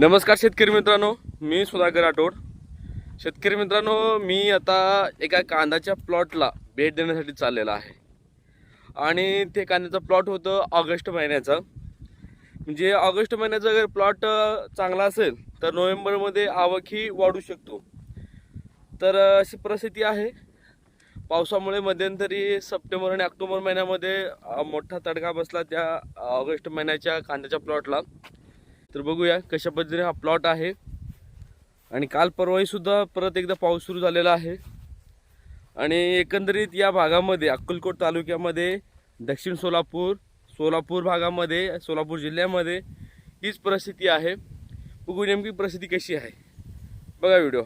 नमस्कार शेतकरी मित्रांनो मी सुधाकर राठोड. शेतकरी मित्रांनो मी आता एका कांद्याच्या प्लॉटला भेट देण्यासाठी चाललेला आहे. आणि ते कांद्याचं प्लॉट होतं ऑगस्ट महिन्याचं. म्हणजे ऑगस्ट महिन्याचा जर प्लॉट चांगला असेल तर नोव्हेंबरमध्ये आवक ही वाढू शकतो. तर अशी परिस्थिती आहे. पावसामुळे मध्यंतरी सप्टेंबर आणि ऑक्टोबर महिन्यामध्ये मोठा तडका बसला त्या ऑगस्ट महिन्याच्या कांद्याच्या प्लॉटला. तर बघूया कशा पद्धतीने हा प्लॉट आहे. आणि काल परवाही सुद्धा परत एकदा पाऊस सुरू झालेला आहे. आणि एकंदरीत या भागामध्ये अक्कलकोट तालुक्यामध्ये दक्षिण सोलापूर सोलापूर भागामध्ये सोलापूर जिल्ह्यामध्ये हीच परिस्थिती आहे. बघू नेमकी परिस्थिती कशी आहे. बघा व्हिडिओ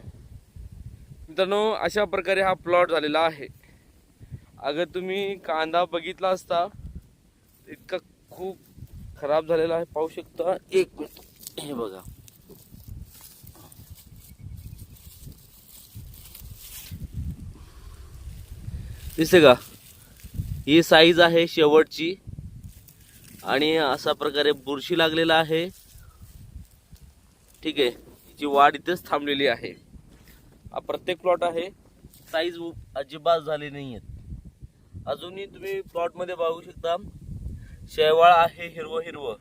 मित्रांनो अशा प्रकारे हा प्लॉट झालेला आहे. अगर तुम्ही कांदा बघितला असता इतका खूप खराब झालेला आहे. पाहू शकता एक मिनिट. हे बघा. दिसते का? ही साईज आहे शेवटची. आणि अशा प्रकारे बुरशी लागलेला आहे. ठीक आहे. हिची वाढ इथेच थांबलेली आहे. हा प्रत्येक प्लॉट आहे. साईज अजिबात झाली नाही आहेत अजूनही तुम्ही प्लॉटमध्ये बघू शकता. शेवाळ आहे हिरवं हिरवं.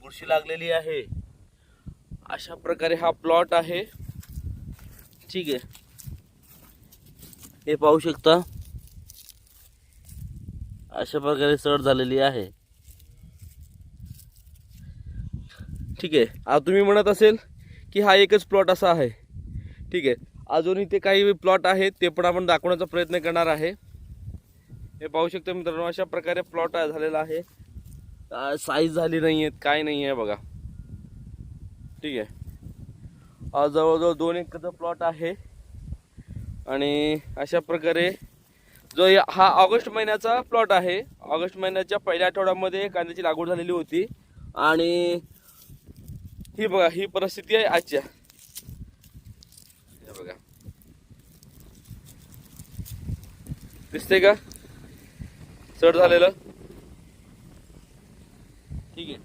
बुरशी लागलेली आहे. अशा प्रकारे हा प्लॉट आहे. ठीक आहे. हे पाहू शकता. अशा प्रकारे सड झालेली आहे. ठीक आहे. आता तुम्ही म्हणत असेल की हा एकच प्लॉट असा आहे. ठीक आहे. अजूनही ते काही प्लॉट आहेत ते पण आपण दाखवण्याचा प्रयत्न करणार आहे. हे पाहू शकतो मित्रांनो अशा प्रकारे प्लॉट झालेला आहे. साईज झाली नाही आहेत काय नाही आहे बघा. ठीक आहे. जवळजवळ दोन एकरचा प्लॉट आहे. आणि अशा प्रकारे जो या- हा ऑगस्ट महिन्याचा प्लॉट आहे. ऑगस्ट महिन्याच्या पहिल्या आठवड्यामध्ये कांद्याची लागवड झालेली होती. आणि ही बघा ही परिस्थिती आहे आजच्या. बघा. दिसते का? चढ झालेलं? ठीक आहे.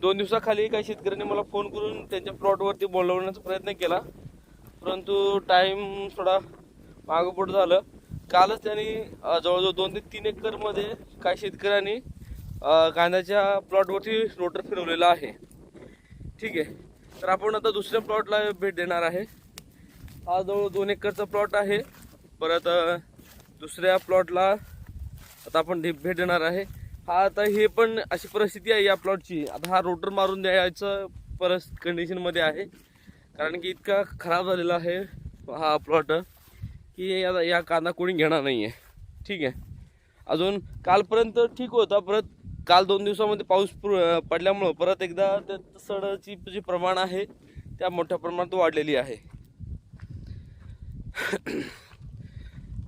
दोन दिवसाखाली काही शेतकऱ्यांनी मला फोन करून त्यांच्या प्लॉटवरती बोलवण्याचा प्रयत्न केला. परंतु टाईम थोडा मागं पुढं झालं. कालच त्यांनी जवळजवळ दोन ते तीन एकरमध्ये काही शेतकऱ्यांनी कांद्याच्या प्लॉटवरती रोटर फिरवलेला आहे. ठीक आहे. तर आपण आता दुसऱ्या प्लॉटला भेट देणार आहे. हा जवळ दोन एकरचा प्लॉट आहे. परत दुसऱ्या प्लॉटला आता आपण भेट देणार आहे. हा आता हे पण अशी परिस्थिती आहे या प्लॉटची आता हा रोटर मारून द्यायचं परस कंडिशनमध्ये आहे. कारण की इतका खराब झालेला आहे हा प्लॉट की या या कांदा कोणी घेणार नाही आहे ठीक आहे. अजून कालपर्यंत ठीक होता. परत काल दोन दिवसामध्ये पाऊस पडल्यामुळं परत एकदा त्या सडची जी प्रमाण आहे त्या मोठ्या प्रमाणात वाढलेली आहे.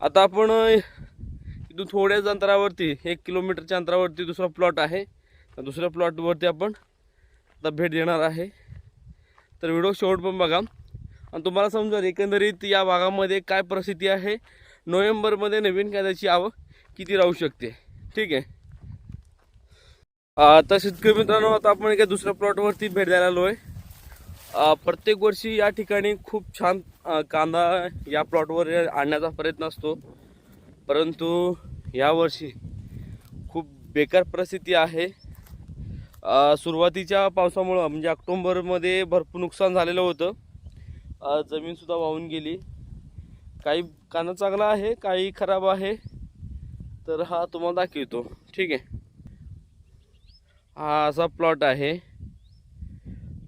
आता आपण इथून थोड्याच अंतरावरती एक किलोमीटरच्या अंतरावरती दुसरा प्लॉट आहे. दुसऱ्या प्लॉटवरती आपण आता भेट देणार आहे. तर व्हिडिओ शेवट पण बघा. आणि तुम्हाला समजा एकंदरीत या भागामध्ये काय परिस्थिती आहे? नोव्हेंबरमध्ये नवीन कांद्याची आवक किती राहू शकते? ठीक आहे. तर शेतकरी मित्रांनो आता आपण एका दुसऱ्या प्लॉटवरती भेट द्यायला आलो आहे प्रत्येक वर्षी या ठिकाणी खूप छान कांदा या प्लॉटवर आणण्याचा प्रयत्न असतो. परंतु यावर्षी खूप बेकार परिस्थिती आहे. सुरुवातीच्या पावसामुळं म्हणजे ऑक्टोंबरमध्ये भरपूर नुकसान झालेलं होतं. जमीनसुद्धा वाहून गेली. काही कांदा चांगला आहे काही खराब आहे. तर हा तुम्हाला दाखवतो. ठीक आहे. हा असा प्लॉट आहे.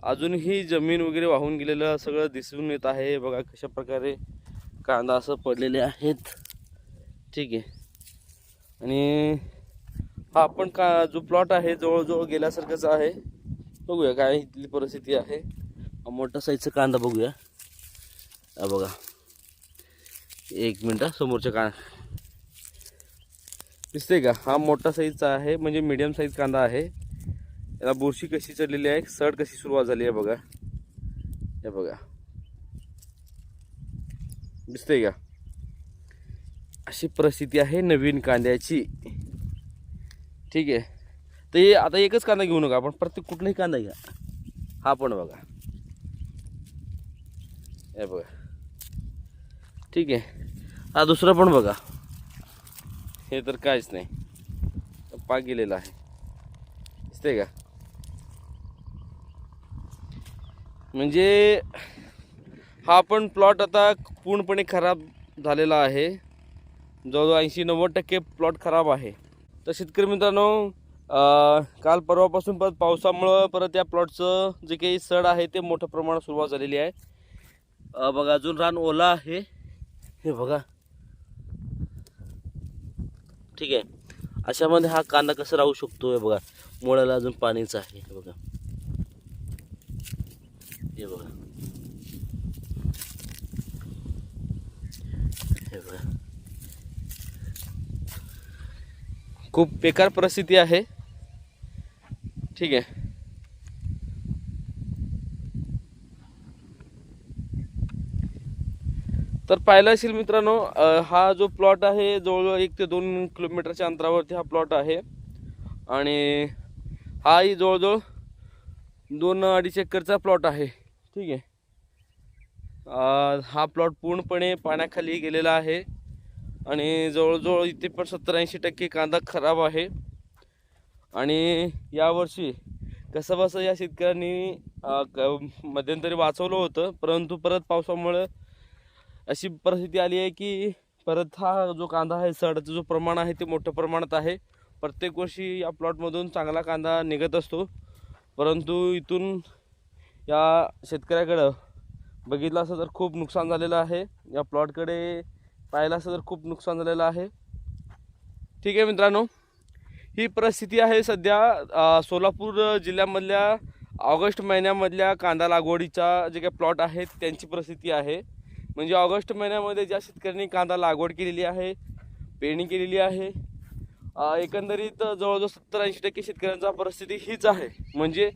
अजूनही जमीन वगैरे वाहून गेलेलं सगळं दिसून येत आहे. बघा कशा प्रकारे कांदा असं पडलेले आहेत. ठीक आहे. आणि हा आपण का जो प्लॉट आहे जवळजवळ गेल्यासारखंच आहे. बघूया काय इथली परिस्थिती आहे. हा मोठा साईजचा कांदा बघूया. हा बघा. एक मिनटं समोरच्या का दिसते का? हा मोठा साईजचा आहे म्हणजे मीडियम साईज कांदा आहे. याला बुरशी कशी चढलेली आहे सड कशी सुरुवात झाली आहे बघा. हे बघा. दिसते का? अशी परिस्थिती आहे नवीन कांद्याची. ठीक आहे. तर हे आता एकच कांदा घेऊ नका आपण प्रत्येक कुठलाही कांदा घ्या. हा पण बघा. हे बघा. ठीक आहे. हा दुसरा पण बघा. हे तर काहीच नाही. पाक गेलेला आहे. दिसते का? म्हणजे हा पण प्लॉट आता पूर्णपणे खराब झालेला आहे. जवळजवळ ऐंशी नव्वद टक्के प्लॉट खराब आहे. तर शेतकरी मित्रांनो काल परवापासून परत पावसामुळं परत या प्लॉटचं जे काही सड आहे ते मोठ्या प्रमाणात सुरुवात झालेली आहे. बघा अजून रान ओला आहे. हे बघा. ठीक आहे. अशामध्ये हा कांदा कसा राहू शकतो हे बघा. मुळाला अजून पाणीच आहे हे बघा. हे बघा. हे बघा. खूप बेकार परिस्थिती आहे. ठीक आहे. तर पाहिलं असेल मित्रांनो हा जो प्लॉट आहे जवळजवळ एक ते दोन किलोमीटरच्या अंतरावरती हा प्लॉट आहे. आणि हाही जवळजवळ दोन अडीच एकरचा प्लॉट आहे. ठीक आहे. हा प्लॉट पूर्णपणे पाण्याखाली गेलेला आहे. आणि जवळजवळ इथे पण सत्तर ऐंशी टक्के कांदा खराब आहे. आणि यावर्षी कसं बसं या शेतकऱ्यांनी मध्यंतरी वाचवलं होतं परंतु परत पावसामुळं अशी परिस्थिती आली आहे की परत हा जो कांदा आहे सडाचं जो प्रमाण आहे ते मोठ्या प्रमाणात आहे. प्रत्येक वर्षी या प्लॉटमधून चांगला कांदा निघत असतो. परंतु इथून या शेतकऱ्याकडं बघितलं असं तर खूप नुकसान झालेलं आहे. या प्लॉटकडे पाहिलं असं तर खूप नुकसान झालेलं आहे. ठीक आहे मित्रांनो ही परिस्थिती आहे सध्या सोलापूर जिल्ह्यामधल्या ऑगस्ट महिन्यामधल्या कांदा लागवडीचा जे काही प्लॉट आहेत त्यांची परिस्थिती आहे. म्हणजे ऑगस्ट महिन्यामध्ये ज्या शेतकऱ्यांनी कांदा लागवड केलेली आहे पेरणी केलेली आहे एकंदरीत जवळजवळ सत्तर ऐंशी टक्के शेतकऱ्यांचा परिस्थिती हीच आहे. म्हणजे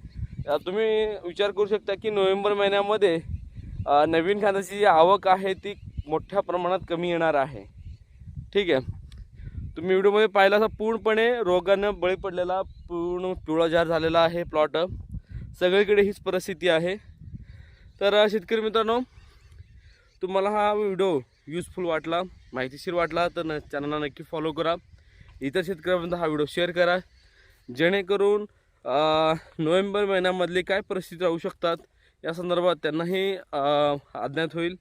तुम्ही विचार करू शकता की नोव्हेंबर महिन्यामध्ये नवीन कांद्याची जी आवक आहे ती मोठ्या प्रमाणात कमी येणार आहे. ठीक आहे. तुम्ही व्हिडिओमध्ये पाहिला असा पूर्णपणे रोगानं बळी पडलेला पूर्ण पिवळाजार झालेला आहे प्लॉट. सगळीकडे हीच परिस्थिती आहे. तर शेतकरी मित्रांनो तुम्हाला हा व्हिडिओ युजफुल वाटला माहितीशीर वाटला तर न चॅनलला नक्की फॉलो करा. इतर शेतकऱ्यांपर्यंत हा व्हिडिओ शेअर करा. जेणेकरून नोव्हेंबर महिन्यामधली काय परिस्थिती राहू शकतात या संदर्भात त्यांनाही अज्ञात होईल.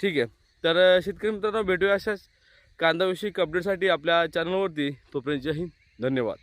ठीक आहे. तर शेतकरी मित्रांनो भेटूया अशाच कांदाविषयी अपडेटसाठी आपल्या चॅनलवरती तोपर्यंत जय हिंद. धन्यवाद.